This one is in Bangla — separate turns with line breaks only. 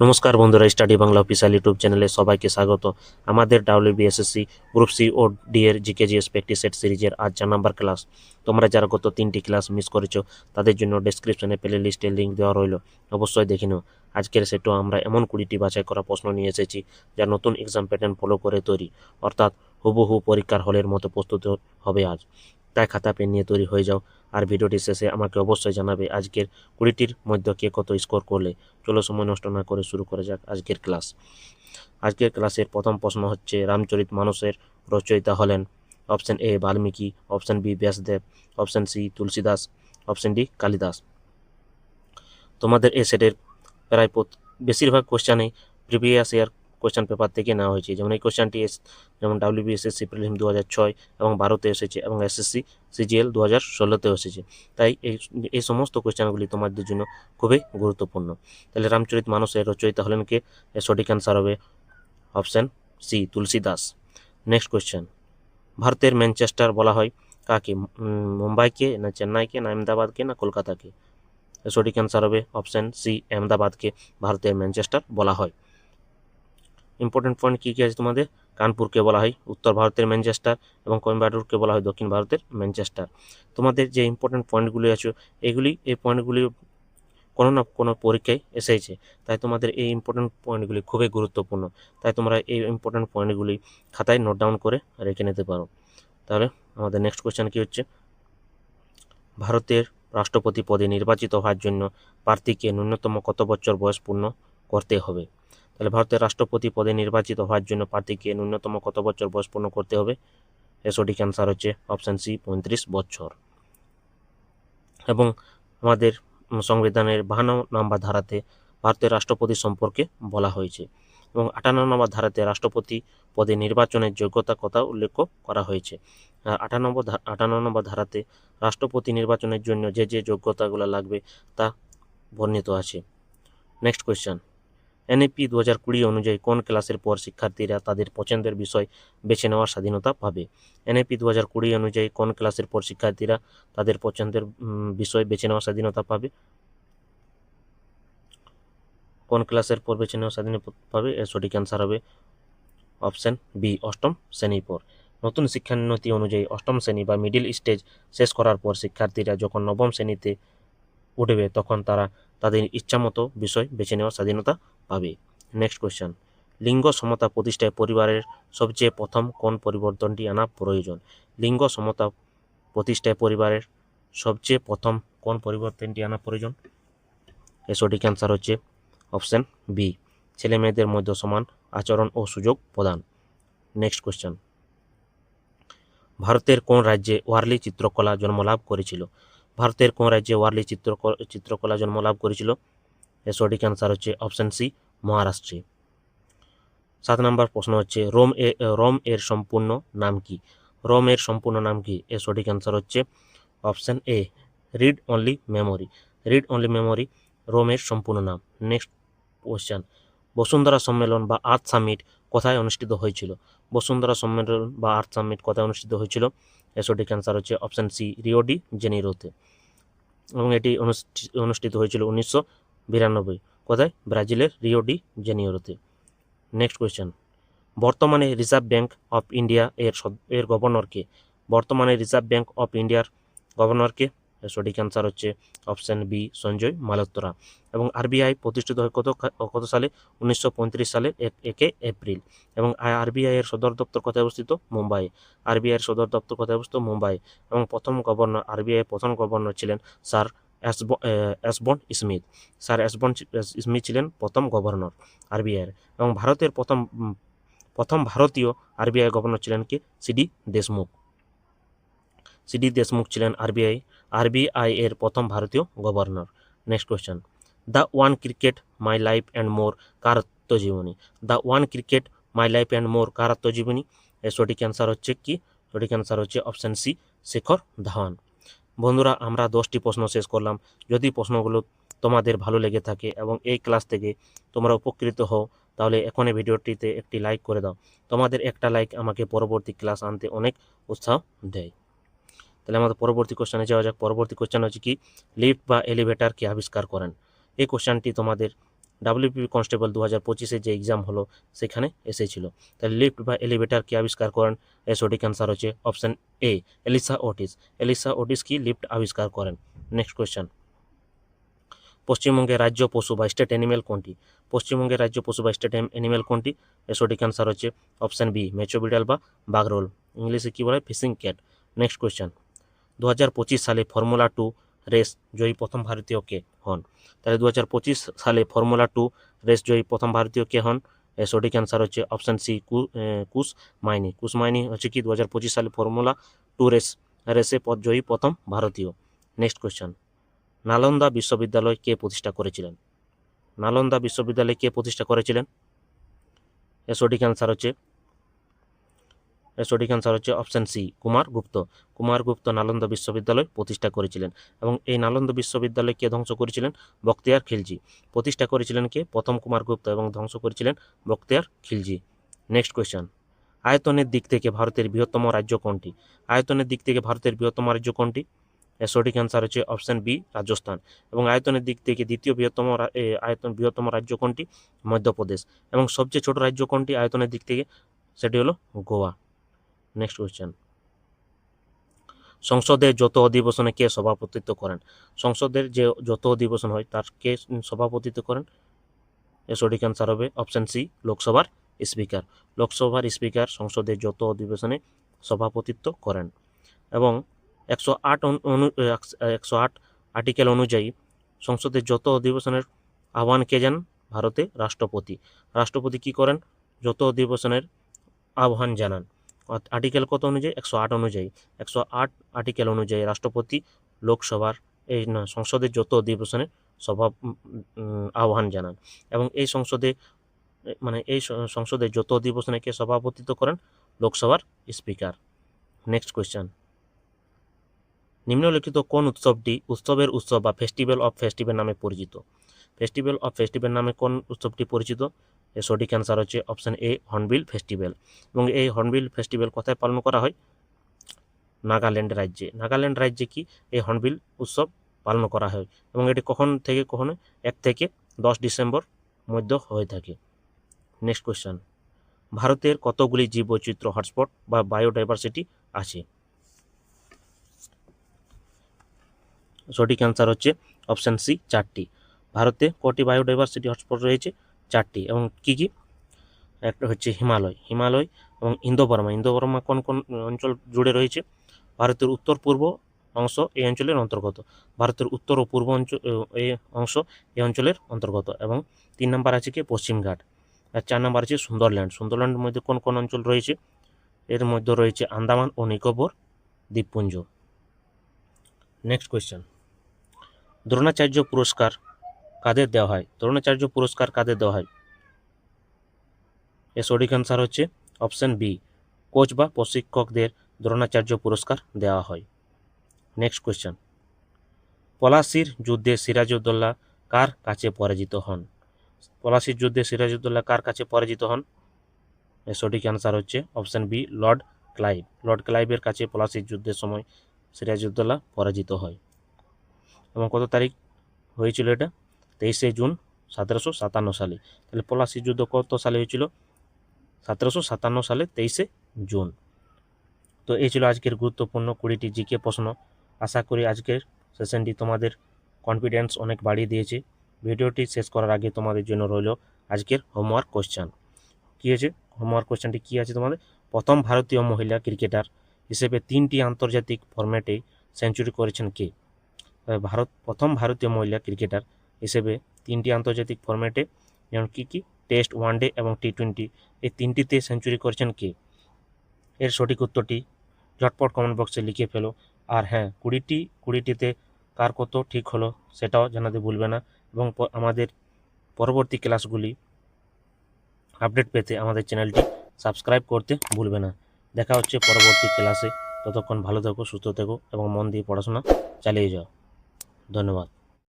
নমস্কার বন্ধুরা, স্টাডি বাংলা অফিসিয়াল ইউটিউব চ্যানেলে সবাইকে স্বাগত। আমাদের ডাব্লিউ বিএসএসসি গ্রুপ সি ও ডি এর জিকে জিএস প্র্যাকটিস সেট সিরিজের আজ চার নাম্বার ক্লাস। তোমরা যারা গত তিনটি ক্লাস মিস করেছ, তাদের জন্য ডেসক্রিপশনে প্লে লিস্টের লিঙ্ক দেওয়া রইল। অবশ্যই দেখে নিও। আজকের সেটও আমরা এমন কুড়িটি বাছাই করা প্রশ্ন নিয়ে এসেছি, যা নতুন এক্সাম প্যাটার্ন ফলো করে তৈরি। অর্থাৎ হুবহু পরীক্ষার হলের মতো প্রস্তুত হবে আজ। তাই খাতা, পেন নিয়ে তৈরি হয়ে যাও। আর ভিডিওটি শেষে আমাকে অবশ্যই জানাবে আজকের কুড়িটির মধ্যে কে কত স্কোর করলে। চলো সময় নষ্ট না করে শুরু করা যাক আজকের ক্লাস। আজকের ক্লাসের প্রথম প্রশ্ন হচ্ছে, রামচরিত মানুষের রচয়িতা হলেন option A Valmiki, option B Vyasdev, option C Tulsidas, option D Kalidas. তোমাদের এ সেটের প্রায় বেশিরভাগ কোশ্চানেই প্রিভিয়াস ইয়ার কোশ্চেন পেপার থেকে নেওয়া হয়েছে। যেমন এই কোশ্চেনটি যেমন ডাব্লিউবিএসএসসি প্রিলিম দু হাজার ছয় এবং বারোতে এসেছে এবং এসএসসি সিজিএল দু হাজার ষোলোতেও এসেছে। তাই এই এই সমস্ত কোশ্চেনগুলি তোমাদের জন্য খুবই গুরুত্বপূর্ণ। তাহলে রামচরিত মানুষের রচয়িতা হলেন কে? সঠিক অ্যান্সার হবে option C Tulsidas. Next question ভারতের ম্যানচেস্টার বলা হয় কাকে? মুম্বাইকে না চেন্নাইকে না আহমেদাবাদকে না কলকাতাকে সঠিক অ্যান্সার হবে অপশন সি আহমেদাবাদকে ভারতের ম্যানচেস্টার বলা হয়। ইম্পর্টেন্ট পয়েন্ট কী কী আছে তোমাদের? কানপুরকে বলা হয় উত্তর ভারতের ম্যানচেস্টার এবং কোয়েম্বাটুরকে বলা হয় দক্ষিণ ভারতের ম্যানচেস্টার তোমাদের যে ইম্পর্টেন্ট পয়েন্টগুলি আছে, এগুলি, এই পয়েন্টগুলি কোনো না কোনো পরীক্ষায় এসেছে। তাই তোমাদের এই ইম্পর্টেন্ট পয়েন্টগুলি খুবই গুরুত্বপূর্ণ। তাই তোমরা এই ইম্পর্টেন্ট পয়েন্টগুলি খাতায় নোট ডাউন করে রেখে নিতে পারো। তাহলে আমাদের নেক্সট কোয়েশ্চেন কী হচ্ছে? ভারতের রাষ্ট্রপতি পদে নির্বাচিত হওয়ার জন্য প্রার্থীকে ন্যূনতম কত বছর বয়স পূর্ণ করতে হবে? তাহলে ভারতের রাষ্ট্রপতি পদে নির্বাচিত হওয়ার জন্য প্রার্থীকে ন্যূনতম কত বছর বয়স পূর্ণ করতে হবে? এর সঠিক অ্যান্সার হচ্ছে অপশান সি পঁয়ত্রিশ বছর। এবং আমাদের সংবিধানের বাহান্ন নম্বর ধারাতে ভারতের রাষ্ট্রপতি সম্পর্কে বলা হয়েছে। এবং আটান্ন নম্বর ধারাতে রাষ্ট্রপতি পদে নির্বাচনের যোগ্যতা কথা উল্লেখ করা হয়েছে। আর আটান্ন ধা- আটান্ন নম্বর ধারাতে রাষ্ট্রপতি নির্বাচনের জন্য যে যে যোগ্যতাগুলো লাগবে তা বর্ণিত আছে। নেক্সট কোয়েশ্চেন এনএপি দু হাজার কুড়ি অনুযায়ী কোন ক্লাসের পর শিক্ষার্থীরা তাদের পছন্দের বিষয় বেছে নেওয়ার স্বাধীনতা পাবে? এনএপি দু হাজার কুড়ি অনুযায়ী কোন ক্লাসের পর শিক্ষার্থীরা তাদের পছন্দের বিষয় বেছে নেওয়ার স্বাধীনতা পাবে? কোন ক্লাসের পর বেছে নেওয়ার স্বাধীনতা পাবে? এর সঠিক অ্যান্সার হবে অপশন বি অষ্টম শ্রেণি পর। নতুন শিক্ষানীতি অনুযায়ী অষ্টম শ্রেণি বা মিডিল স্টেজ শেষ করার পর শিক্ষার্থীরা যখন নবম শ্রেণীতে উঠবে, তখন তারা তাদের ইচ্ছামতো বিষয় বেছে নেওয়ার স্বাধীনতা পাবে নেক্সট কোয়েশ্চেন লিঙ্গ সমতা প্রতিষ্ঠায় পরিবারের সবচেয়ে প্রথম কোন পরিবর্তনটি আনা প্রয়োজন? লিঙ্গ সমতা প্রতিষ্ঠায় পরিবারের সবচেয়ে প্রথম কোন পরিবর্তনটি আনা প্রয়োজন? এর সঠিক অ্যান্সার হচ্ছে অপশন বি ছেলে মেয়েদের মধ্যে সমান আচরণ ও সুযোগ প্রদান। নেক্সট কোয়েশ্চেন ভারতের কোন রাজ্যে ওয়ারলি চিত্রকলা জন্মলাভ করেছিল? ভারতের কোন রাজ্যে ওয়ারলি চিত্র চিত্রকলা জন্মলাভ করেছিল? এর সঠিক অ্যান্সার হচ্ছে অপশন সি, মহারাষ্ট্রে। সাত নম্বর প্রশ্ন হচ্ছে, রোম এ, রোম এর সম্পূর্ণ নাম কি? রোম এর সম্পূর্ণ নাম কি? এর সঠিক অ্যান্সার হচ্ছে option A read only memory read only memory রোমের সম্পূর্ণ নাম। নেক্সট কোশ্চেন বসুন্ধরা সম্মেলন বা আর্থ সামিট কোথায় অনুষ্ঠিত হয়েছিল? বসুন্ধরা সম্মেলন বা আর্থ সামিট কোথায় অনুষ্ঠিত হয়েছিল? এর সঠিক অ্যান্সার হচ্ছে অপশন সি রিওডি জেনিরোতে। এবং এটি অনুষ্ঠি- অনুষ্ঠিত হয়েছিল উনিশশো বিরানব্বই। কোথায়? ব্রাজিলের রিওডি জেনিওরোতে। Next question. বর্তমানে রিজার্ভ ব্যাঙ্ক অফ ইন্ডিয়া এর এর গভর্নরকে, বর্তমানে রিজার্ভ ব্যাঙ্ক অফ ইন্ডিয়ার গভর্নরকে, সঠিক অ্যান্সার হচ্ছে অপশন বি, সঞ্জয় মালোত্রা এবং আরবিআই প্রতিষ্ঠিত হয় কত কত সালে? উনিশশো সালের এক, একে এপ্রিল। এবং আরবিআই এর সদর দপ্তর কোথায় অবস্থিত? মুম্বাই। আরবিআই এর সদর দপ্তর কোথায় অবস্থিত? মুম্বাই। এবং প্রথম গভর্নর, আরবিআই প্রথম গভর্নর ছিলেন স্যার এ, স্মিথ স্যার চি- স্মিথ ছিলেন প্রথম গভর্নর আরবিআই এর এবং ভারতের প্রথম প্রথম ভারতীয় আরবিআই গভর্নর ছিলেন কি সিডি দেশমুখ সিডি দেশমুখ ছিলেন আরবিআই আরবিআই এর প্রথম ভারতীয় governor next question the one cricket my life and more কার আত্মজীবনী the one cricket my life and more কার আত্মজীবনী এর সঠিক অ্যান্সার হচ্ছে কি? সঠিক অ্যান্সার হচ্ছে অপশান সি শেখর ধাওয়ান। বন্ধুরা, আমরা দশটি প্রশ্ন শেষ করলাম। যদি প্রশ্নগুলো তোমাদের ভালো লেগে থাকে এবং এই ক্লাস থেকে তোমরা উপকৃত হও, তাহলে এখনই ভিডিওটিতে একটি লাইক করে দাও। তোমাদের একটা লাইক আমাকে পরবর্তী ক্লাস আনতে অনেক উৎসাহ দেয়। তাহলে আমাদের পরবর্তী কোশ্চেনে যাওয়া যাক। পরবর্তী কোশ্চেন হচ্ছে কি লিফট বা এলিভেটর কে আবিষ্কার করেন? এই কোশ্চেনটি তোমাদের ডাব্লিউপি কনস্টেবল দু হাজার পঁচিশে যে এক্সাম হলো, সেখানে এসেছিল। তাহলে লিফট বা এলিভেটার কি আবিষ্কার করেন? এর সঠিক অ্যান্সার হচ্ছে? Option A Elisha Otis Elisha Otis কি লিফট আবিষ্কার করেন? নেক্সট কোয়েশ্চেন পশ্চিমবঙ্গের রাজ্য পশু বা স্টেট অ্যানিমেল কোনটি? পশ্চিমবঙ্গের রাজ্য পশু বা স্টেট অ্যানিমেল কোনটি? এর সঠিক অ্যান্সার হচ্ছে? অপশন বি মেচো বিড়াল বা বাগরোল ইংলিশে কী বলে? ফিশিং ক্যাট নেক্সট কোয়েশ্চেন দু হাজার পঁচিশ সালে ফর্মুলা টু রেস জয়ী প্রথম ভারতীয় কে হন। তাহলে দু হাজার পঁচিশ সালে ফর্মুলা টু রেস জয়ী প্রথম ভারতীয় কে হন? সঠিক অ্যান্সার হচ্ছে অপশান সি কু কুশ মাইনি কুশ মাইনি হচ্ছে কি? দু হাজার পঁচিশ সালে ফর্মুলা টু রেস, রেসে জয়ী প্রথম ভারতীয়। নেক্সট কোয়েশ্চেন নালন্দা বিশ্ববিদ্যালয় কে প্রতিষ্ঠা করেছিলেন? নালন্দা বিশ্ববিদ্যালয় কে প্রতিষ্ঠা করেছিলেন? সঠিক অ্যান্সার হচ্ছে সঠিক অ্যান্সার হচ্ছে অপশান সি, কুমার গুপ্ত। কুমার গুপ্ত নালন্দা বিশ্ববিদ্যালয় প্রতিষ্ঠা করেছিলেন এবং এই নালন্দা বিশ্ববিদ্যালয় কে ধ্বংস করেছিলেন? বখতিয়ার খিলজি। প্রতিষ্ঠা করেছিলেন কে? প্রথম কুমার গুপ্ত এবং ধ্বংস করেছিলেন বখতিয়ার খিলজি। নেক্সট কোয়েশ্চেন আয়তনের দিক থেকে ভারতের বৃহত্তম রাজ্য কোনটি? আয়তনের দিক থেকে ভারতের বৃহত্তম রাজ্য কোনটি? এর সঠিক অ্যান্সার হচ্ছে অপশান বি, রাজস্থান। এবং আয়তনের দিক থেকে দ্বিতীয় বৃহত্তম আয়তন বৃহত্তম রাজ্য কোনটি? মধ্যপ্রদেশ। এবং সবচেয়ে ছোট রাজ্য কোনটি? আয়তনের দিক থেকে, সেটি হলো গোয়া। নেক্সট কোয়েশ্চেন সংসদের যত অধিবেশনে কে সভাপতিত্ব করেন? সংসদের যে যত অধিবেশন হয়, তার কে সভাপতিত্ব করেন? এর সঠিক অ্যান্সার হবে অপশান সি লোকসভার স্পিকার লোকসভার স্পিকার সংসদের যত অধিবেশনে সভাপতিত্ব করেন। এবং একশো আট অনু একশো আট আর্টিকেল অনুযায়ী সংসদের যত অধিবেশনের আহ্বান কে যান ভারতে রাষ্ট্রপতি। রাষ্ট্রপতি কি করেন? যত অধিবেশনের আহ্বান জানান। আর্টিকেল কত অনুযায়ী? একশো আট অনুযায়ী। একশো আট আর্টিকেল অনুযায়ী রাষ্ট্রপতি লোকসভার এই না, সংসদের যত অধিবেশনে সভা আহ্বান জানান। এবং এই সংসদে মানে এই সংসদে যত অধিবেশনে কে সভাপতিত্ব করেন? লোকসভার স্পিকার নেক্সট কোয়েশ্চেন নিম্নলিখিত কোন উৎসবটি উৎসবের উৎসব বা ফেস্টিভ্যাল অফ ফেস্টিভ্যাল নামে পরিচিত? ফেস্টিভ্যাল অফ ফেস্টিভ্যাল নামে কোন উৎসবটি পরিচিত? এর সঠিক অ্যান্সার হচ্ছে অপশান এ, হর্নবিল ফেস্টিভ্যাল। এবং এই হর্নবিল ফেস্টিভ্যাল কোথায় পালন করা হয়? নাগাল্যান্ড রাজ্যে। নাগাল্যান্ড রাজ্যে কি এই হর্নবিল উৎসব পালন করা হয়? এবং এটি কখন থেকে কখনো? এক থেকে দশ ডিসেম্বর মধ্যে হয়ে থাকে। Next question. ভারতের কতগুলি জীববৈচিত্র্য হটস্পট বা বায়োডাইভার্সিটি আছে? সঠিক অ্যান্সার হচ্ছে অপশান সি, চারটি। ভারতে কটি বায়োডাইভার্সিটি হটস্পট রয়েছে? চারটি। এবং কি কি? একটা হচ্ছে হিমালয় হিমালয় এবং ইন্দোবর্মা। ইন্দোবর্মা কোন কোন অঞ্চল জুড়ে রয়েছে? ভারতের উত্তর, পূর্ব অংশ এই অঞ্চলের অন্তর্গত। ভারতের উত্তর ও পূর্ব অঞ্চল এই অংশ এই অঞ্চলের অন্তর্গত এবং তিন নম্বর আছে কি? পশ্চিমঘাট আর চার নম্বর আছে সুন্দরল্যান্ড। সুন্দরল্যান্ডের মধ্যে কোন কোন অঞ্চল রয়েছে? এর মধ্যে রয়েছে আন্দামান ও নিকোবর দ্বীপপুঞ্জ। নেক্সট কোয়েশ্চেন দ্রোণাচার্য পুরস্কার কাদের দেওয়া হয়। দ্রোণাচার্য পুরস্কার কাদের দেওয়া হয়। এর সঠিক অ্যান্সার হচ্ছে অপশন বি কোচ বা প্রশিক্ষকদের দ্রোণাচার্য পুরস্কার দেওয়া হয়। নেক্সট কোয়েশ্চেন পলাশির যুদ্ধে সিরাজউদ্দৌলা কার কাছে পরাজিত হন? পলাশির যুদ্ধে সিরাজউদ্দৌলা কার কাছে পরাজিত হন? এর সঠিক অ্যান্সার হচ্ছে option B Lord Clive. Lord ক্লাইভের কাছে পলাশির যুদ্ধের সময় সিরাজউদ্দৌলা পরাজিত হয়। এবং কত তারিখ হয়েছিল এটা? তেইশে জুন সতেরোশো সাতান্ন সালে। তাহলে পলাশির যুদ্ধ কত সালে হয়েছিল? সতেরোশো সাতান্ন সালে তেইশে জুন। তো এই ছিল আজকের গুরুত্বপূর্ণ কুড়িটি জিকে প্রশ্ন। আশা করি আজকের সেশনটি তোমাদের কনফিডেন্স অনেক বাড়িয়ে দিয়েছে। ভিডিওটি শেষ করার আগে তোমাদের জন্য রইল আজকের হোমওয়ার্ক কোশ্চেন কী আছে হোমওয়ার্ক কোশ্চেনটি কী আছে তোমাদের? প্রথম ভারতীয় মহিলা ক্রিকেটার হিসেবে তিনটি আন্তর্জাতিক ফরম্যাটে সেঞ্চুরি করেছেন কে? ভারত, প্রথম ভারতীয় মহিলা ক্রিকেটার হিসেবে তিনটি আন্তর্জাতিক ফরম্যাটে যেমন কী কী? টেস্ট ওয়ানডে এবং টি টোয়েন্টি এই তিনটিতে সেঞ্চুরি করেছেন কে? এর সঠিক উত্তরটি ঝটপট কমেন্ট বক্সে লিখে ফেলো। আর হ্যাঁ কুড়িটি, কুড়িটিতে কার কত ঠিক হলো সেটাও জানাতে ভুলবে না এবং আমাদের পরবর্তী ক্লাসগুলি আপডেট পেতে আমাদের চ্যানেলটি সাবস্ক্রাইব করতে ভুলবে না। দেখা হচ্ছে পরবর্তী ক্লাসে ততক্ষণ ভালো থেকো, সুস্থ থেকো এবং মন দিয়ে পড়াশোনা চালিয়ে যাও। ধন্যবাদ।